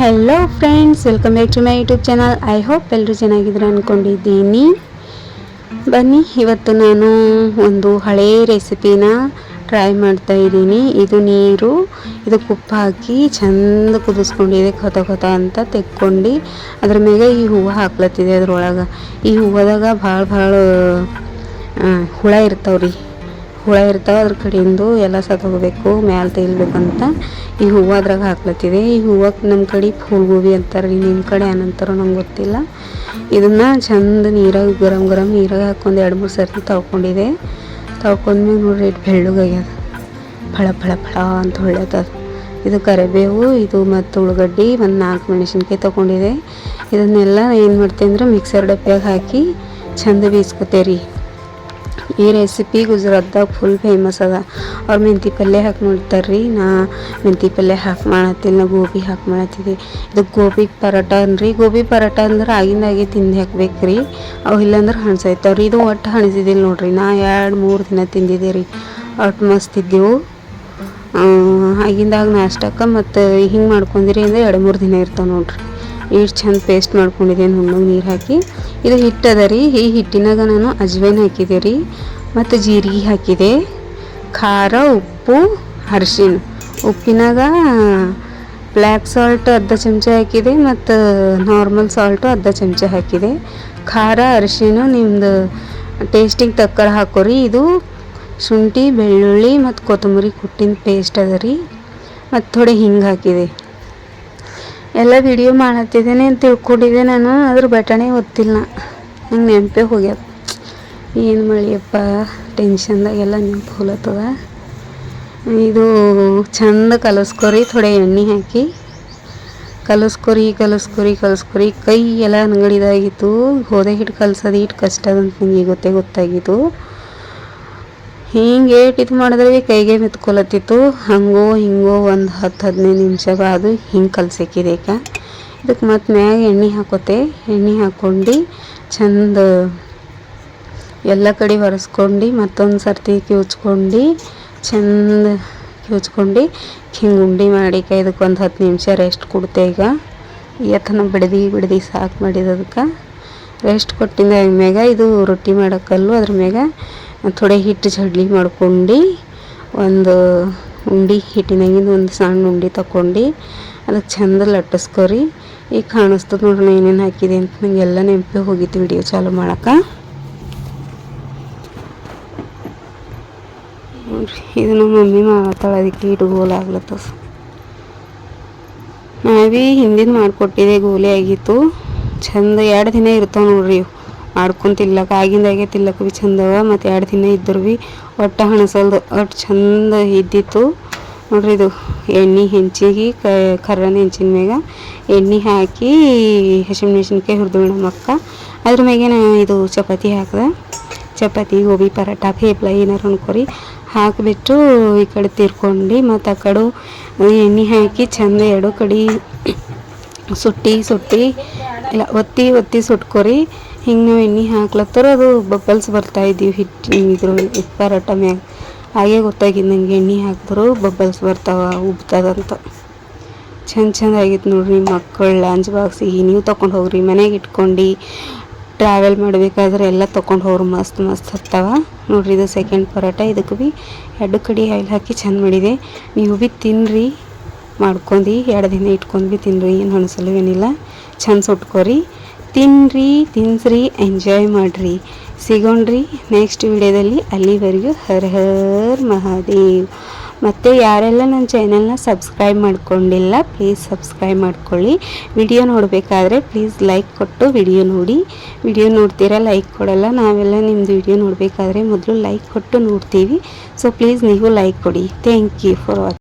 Hello friends welcome back to my YouTube channel I hope ಎಲ್ಲರೂ ಚೆನ್ನಾಗಿದ್ರೆ ಅಂದ್ಕೊಂಡಿದ್ದೀನಿ ಬನ್ನಿ, ಇವತ್ತು ನಾನು ಒಂದು ಹಳೇ ರೆಸಿಪಿನ ಟ್ರೈ ಮಾಡ್ತಾ ಇದ್ದೀನಿ. ಇದು ನೀರು ಇದಕ್ಕೆ ಉಪ್ಪು ಹಾಕಿ ಚೆಂದ ಕುದಿಸ್ಕೊಂಡಿದೆ ಕೊತ ಕೊತ ಅಂತ ತೆಕ್ಕೊಂಡು, ಅದ್ರ ಮೇಲೆ ಈ ಹೂವು ಹಾಕ್ಲತ್ತಿದೆ ಅದ್ರೊಳಗೆ. ಈ ಹೂವದಾಗ ಭಾಳ ಭಾಳ ಹುಳ ಇರ್ತಾವ್ರಿ. ಹುಳ ಇರ್ತಾವೆ, ಅದ್ರ ಕಡೆಯಿಂದ ಎಲ್ಲ ಸತ್ತೋಗ್ಬೇಕು ಮ್ಯಾಲೆ ತೆಗಿಲ್ಬೇಕಂತ ಈ ಹೂವು ಅದ್ರಾಗ ಹಾಕ್ಲತ್ತಿದೆ ಈ ಹೂವಕ್ಕೆ ನಮ್ಮ ಕಡೆ ಫೂಲ್ ಗೋಬಿ ಅಂತಾರೆ ರೀ ನಿಮ್ಮ ಕಡೆ ಏನಂತಾರೋ ನಂಗೆ ಗೊತ್ತಿಲ್ಲ. ಇದನ್ನು ಚಂದ ನೀರಾಗ, ಗರಂ ಗರಂ ನೀರಾಗ ಹಾಕೊಂಡು ಎರಡು ಮೂರು ಸರ್ತಿ ತೊಳ್ಕೊಂಡಿದೆ. ತೊಳ್ಕೊಂಡ್ಮೇಲೆ ನೋಡ್ರಿ ಇಟ್ಟು ಬೆಳ್ಳಗಾಗ್ಯದ. ಫಳ ಫಳ ಫಳ ಅಂತ ಹೊಳ್ಳತ್ತದ ಇದು ಕರಿಬೇವು, ಇದು ಮತ್ತು ಉಳ್ಳಾಗಡ್ಡಿ ಒಂದು ನಾಲ್ಕು ಮೆಣಸಿನ್ಕಾಯಿ ತೊಗೊಂಡಿದೆ. ಇದನ್ನೆಲ್ಲ ಏನು ಮಾಡ್ತೀನಿ ಅಂದ್ರೆ ಮಿಕ್ಸರ್ ಡಬ್ಬಿಯಾಗ ಹಾಕಿ ಚಂದ ಬೀಸ್ಕೊತೇವೆ ರೀ ಈ ರೆಸಿಪಿ ಗುಜರಾತ್ದಾಗ ಫುಲ್ ಫೇಮಸ್ ಅದ. ಅವ್ರು ಮೆಂತಿ ಪಲ್ಯ ಹಾಕಿ ಮಾಡ್ತಾರೆ ರೀ ನಾ ಮೆಂತಿ ಪಲ್ಯ ಹಾಕಿ ಮಾಡತ್ತಿಲ್ಲ ನಾ ಗೋಬಿ ಹಾಕಿ ಮಾಡತ್ತಿದ್ದೆ. ಇದು ಗೋಬಿ ಪರೋಟ ಅನ್ರಿ. ಗೋಬಿ ಪರೋಟ ಅಂದ್ರೆ ಆಗಿಂದಾಗೆ ತಿಂದು ಹಾಕ್ಬೇಕು ರೀ ಅವು ಇಲ್ಲಾಂದ್ರೆ ಹಣ್ಸಾಯ್ತವ ರೀ ಇದು ಒಟ್ಟು ಹಣಿಸಿದಿಲ್ಲ ನೋಡ್ರಿ. ನಾ ಎರಡು ಮೂರು ದಿನ ತಿಂದಿದ್ದೆ ರೀ ಒಟ್ಟು ಮಸ್ತ್ ಇದ್ದೆವು. ಆಗಿಂದಾಗ ನಾಷ್ಟಕ್ಕೆ ಮತ್ತು ಹಿಂಗೆ ಮಾಡ್ಕೊಂಡಿರಿ ಅಂದರೆ ಎರಡು ಮೂರು ದಿನ ಇರ್ತಾವೆ ನೋಡ್ರಿ. ಇಷ್ಟು ಚಂದ ಪೇಸ್ಟ್ ಮಾಡ್ಕೊಂಡಿದ್ದೇನೆ ಹುಣ್ಣಗೆ ನೀರು ಹಾಕಿ. ಇದು ಹಿಟ್ಟದ ರೀ. ಈ ಹಿಟ್ಟಿನಾಗ ನಾನು ಅಜ್ವೈನ್ ಹಾಕಿದೆ ರೀ. ಮತ್ತು ಜೀರಿಗೆ ಹಾಕಿದೆ. ಖಾರ, ಉಪ್ಪು ಅರ್ಶಿನ ಉಪ್ಪಿನಾಗ ಬ್ಲ್ಯಾಕ್ ಸಾಲ್ಟ್ ಅರ್ಧ ಚಮಚ ಹಾಕಿದೆ ಮತ್ತು ನಾರ್ಮಲ್ ಸಾಲ್ಟು ಅರ್ಧ ಚಮಚ ಹಾಕಿದೆ. ಖಾರ, ಅರಿಶಿಣ ನಿಮ್ಮದು ಟೇಸ್ಟಿಗೆ ತಕ್ಕರ ಹಾಕೋರಿ ಇದು ಶುಂಠಿ, ಬೆಳ್ಳುಳ್ಳಿ ಮತ್ತು ಕೊತ್ತಂಬರಿ ಕುಟ್ಟಿನ ಪೇಸ್ಟ್ ಅದ ರೀ. ಮತ್ತು ಥೋಡೆ ಹಿಂಗೆ ಹಾಕಿದೆ. ಎಲ್ಲ ವಿಡಿಯೋ ಮಾಡತ್ತಿದ್ದೀನಿ ಅಂತ ತಿಳ್ಕೊಂಡಿದ್ದೆ ನಾನು ಅದ್ರ ಬಟಣೆ ಗೊತ್ತಿಲ್ಲ ನಂಗೆ ನೆನಪೇ ಹೋಗ್ಯದ. ಏನು ಮಾಡಿಯಪ್ಪ ಟೆನ್ಷನ್ದಾಗೆಲ್ಲ ನೆನಪು ಹೋಲತ್ತದ ಇದು ಚಂದ ಕಲಸ್ಕೊರಿ, ಥೋಡೆ ಎಣ್ಣೆ ಹಾಕಿ. ಕಲಸ್ಕೊರಿ ಕಲಸ್ಕೊರಿ ಕಲಸ್ಕೊರಿ ಕೈ ಎಲ್ಲ ಅಂಗಡಿದಾಗಿತ್ತು ಹೋದೆ ಹಿಟ್ಟು ಕಲ್ಸೋದು ಹಿಟ್ಟು ಕಷ್ಟ ಅಂತ ನಿಮಗೆ ಗೊತ್ತೇ ಗೊತ್ತಾಗಿತ್ತು ಹಿಂಗೆ ಇದು ಮಾಡಿದ್ರೆ ಕೈಗೆ ಮೆತ್ಕೊಲತ್ತಿತ್ತು ಹಂಗೋ ಹಿಂಗೋ ಒಂದು ಹತ್ತು ಹದಿನೈದು ನಿಮಿಷ ಬಾದು ಹಿಂಗೆ ಕಲ್ಸಕ್ಕಿದೇಕ ಇದಕ್ಕೆ ಮತ್ತೆ ಮ್ಯಾಗ ಎಣ್ಣೆ ಹಾಕೋತೆ. ಎಣ್ಣೆ ಹಾಕ್ಕೊಂಡು ಚಂದ ಎಲ್ಲ ಕಡೆ ಒರೆಸ್ಕೊಂಡು ಮತ್ತೊಂದು ಸರ್ತಿ ಕಿವುಚ್ಕೊಂಡು ಚಂದ ಕಿವುಚ್ಕೊಂಡು ಹಿಂಗೆ ಉಂಡೆ ಮಾಡಿ ಇದಕ್ಕೆ ಒಂದು ಹತ್ತು ನಿಮಿಷ ರೆಸ್ಟ್ ಕೊಡ್ತೆ ಈಗ. ಎತ್ತನ ಬಿಡದಿ ಬಿಡದಿ ಸಾಕು ಮಾಡಿದದಕ್ಕೆ ರೆಸ್ಟ್ ಕೊಟ್ಟಿಂದ ಮ್ಯಾಗ ಇದು ರೊಟ್ಟಿ ಮಾಡೋಕ್ಕಲ್ಲು ಅದ್ರ ಮ್ಯಾಗ ಥೋಡೆ ಹಿಟ್ಟು ಜಡ್ಲಿ ಮಾಡ್ಕೊಂಡು, ಒಂದು ಉಂಡೆ ಹಿಟ್ಟಿನಾಗಿಂದ ಒಂದು ಸಣ್ಣ ಉಂಡೆ ತಗೊಂಡು ಅದಕ್ಕೆ ಚಂದ ಲಟ್ಟಿಸ್ಕೊರಿ. ಈಗ ಕಾಣಿಸ್ತದೆ ನೋಡ್ರಿ ನಾ ಏನೇನು ಹಾಕಿದೆ ಅಂತ ನಂಗೆಲ್ಲ ನೆನಪೇ ಹೋಗಿತ್ತು ವಿಡಿಯೋ ಚಾಲು ಮಾಡಕ್ಕೆ ನೋಡ್ರಿ, ಇದು ನಮ್ಮ ಮಮ್ಮಿ ಮಾಡತ್ತಾಳೆ ಅದಕ್ಕೆ ಇಟ್ಟು ಗೋಲ ಆಗ್ಲತ್ತದ. ನಾ ಭೀ ಹಿಂದಿನ ಮಾಡಿಕೊಟ್ಟಿದೆ ಗೋಲಿ ಆಗಿತ್ತು. ಚಂದ ಎರಡು ದಿನ ಇರ್ತಾವೆ ನೋಡ್ರಿ ಇವು. ಮಾಡ್ಕೊಂಡು ತಿನ್ಲಕ್ಕ ಆಗಿಂದಾಗೆ ತಿನ್ಲಕ್ಕ ಭೀ ಚಂದವ ಮತ್ತು ಎರಡು ದಿನ ಇದ್ದರು ಭೀ ಒಟ್ಟು ಹಣಸಲ್ದು, ಒಟ್ಟು ಚಂದ ಇದ್ದಿತ್ತು. ನೋಡ್ರಿ ಇದು ಎಣ್ಣೆ ಹೆಂಚಿಗೆ ಕರ್ರನ ಹೆಂಚಿನ ಮ್ಯಾಗ ಎಣ್ಣೆ ಹಾಕಿ ಹಸಿಮೆಣ್ಸಿನ್ಕಾಯಿ ಹುರಿದು ಮಕ್ಕ. ಅದ್ರ ಮ್ಯಾಗೆ ನಾ ಇದು ಚಪಾತಿ ಹಾಕಿದೆ. ಚಪಾತಿ, ಗೋಬಿ, ಪರೋಟ ಫೇಪ್ಲ ಏನಾರು ಅನ್ಕೋರಿ. ಹಾಕಿಬಿಟ್ಟು ಈ ಕಡೆ ತಿರ್ಕೊಂಡು, ಮತ್ತು ಆ ಕಡೆ ಎಣ್ಣೆ ಹಾಕಿ ಚಂದ ಎರಡು ಕಡೆ ಸುಟ್ಟಿ ಸುಟ್ಟಿ, ಇಲ್ಲ ಒತ್ತಿ ಒತ್ತಿ ಸುಟ್ಕೊರಿ. ಹಿಂಗೆ ನಾವು ಎಣ್ಣೆ ಹಾಕ್ಲತ್ತರ ಅದು ಬಬಲ್ಸ್ ಬರ್ತಾ ಇದ್ದೀವಿ ಹಿಟ್ಟು ಇದ್ರ ಪರೋಟ ಮ್ಯಾಗ ಹಾಗೆ ಗೊತ್ತಾಗಿದ್ದು ನಂಗೆ ಎಣ್ಣೆ ಹಾಕಿದ್ರು ಬಬಲ್ಸ್ ಬರ್ತಾವ ಉಬ್ತದಂತ. ಚಂದ ಚಂದ ಆಗಿತ್ತು ನೋಡ್ರಿ ಮಕ್ಕಳು ಲಂಚ್ ಬಾಕ್ಸಿಗೆ ನೀವು ತೊಗೊಂಡು ಹೋಗ್ರಿ ಮನೆಗೆ ಇಟ್ಕೊಂಡು. ಟ್ರಾವೆಲ್ ಮಾಡಬೇಕಾದ್ರೆ ಎಲ್ಲ ತೊಗೊಂಡು ಹೋಗ್ರಿ, ಮಸ್ತ್ ಮಸ್ತ್ ಹತ್ತಾವ. ನೋಡ್ರಿ ಇದು ಸೆಕೆಂಡ್ ಪರೋಟ ಇದಕ್ಕೆ ಭೀ ಎರಡು ಕಡೆ ಆಯಿಲ್ ಹಾಕಿ ಚಂದ ಮಾಡಿದೆ. ನೀವು ಭೀ ತಿನ್ನಿರಿ ಮಾಡ್ಕೊಂಡು. ಎರಡು ದಿನ ಇಟ್ಕೊಂಡು ಭೀ ತಿನ್ನಿರಿ ಏನು ಅನಿಸಲು ಏನಿಲ್ಲ ಚಂದ ಸುಟ್ಕೊರಿ. ತಿನ್ನಿರಿ ತಿನ್ಸ್ರಿ ಎಂಜಾಯ್ ಮಾಡಿರಿ. ಸಿಗೋಣ್ರಿ ನೆಕ್ಸ್ಟ್ ವಿಡಿಯೋದಲ್ಲಿ. ಅಲ್ಲಿವರೆಗೂ ಹರ್ ಹರ್ ಮಹಾದೇವ್. ಮತ್ತು ಯಾರೆಲ್ಲ ನನ್ನ ಚಾನಲ್ನ ಸಬ್ಸ್ಕ್ರೈಬ್ ಮಾಡ್ಕೊಂಡಿಲ್ಲ ಪ್ಲೀಸ್ ಸಬ್ಸ್ಕ್ರೈಬ್ ಮಾಡ್ಕೊಳ್ಳಿ. ವಿಡಿಯೋ ನೋಡಬೇಕಾದ್ರೆ ಪ್ಲೀಸ್ ಲೈಕ್ ಕೊಟ್ಟು ವಿಡಿಯೋ ನೋಡಿ. ವಿಡಿಯೋ ನೋಡ್ತೀರಾ ಲೈಕ್ ಕೊಡಲ್ಲ. ನಾವೆಲ್ಲ ನಿಮ್ಮದು ವಿಡಿಯೋ ನೋಡಬೇಕಾದ್ರೆ ಮೊದಲು ಲೈಕ್ ಕೊಟ್ಟು ನೋಡ್ತೀವಿ. ಸೊ ಪ್ಲೀಸ್ ನೀವು ಲೈಕ್ ಕೊಡಿ. Thank you for watching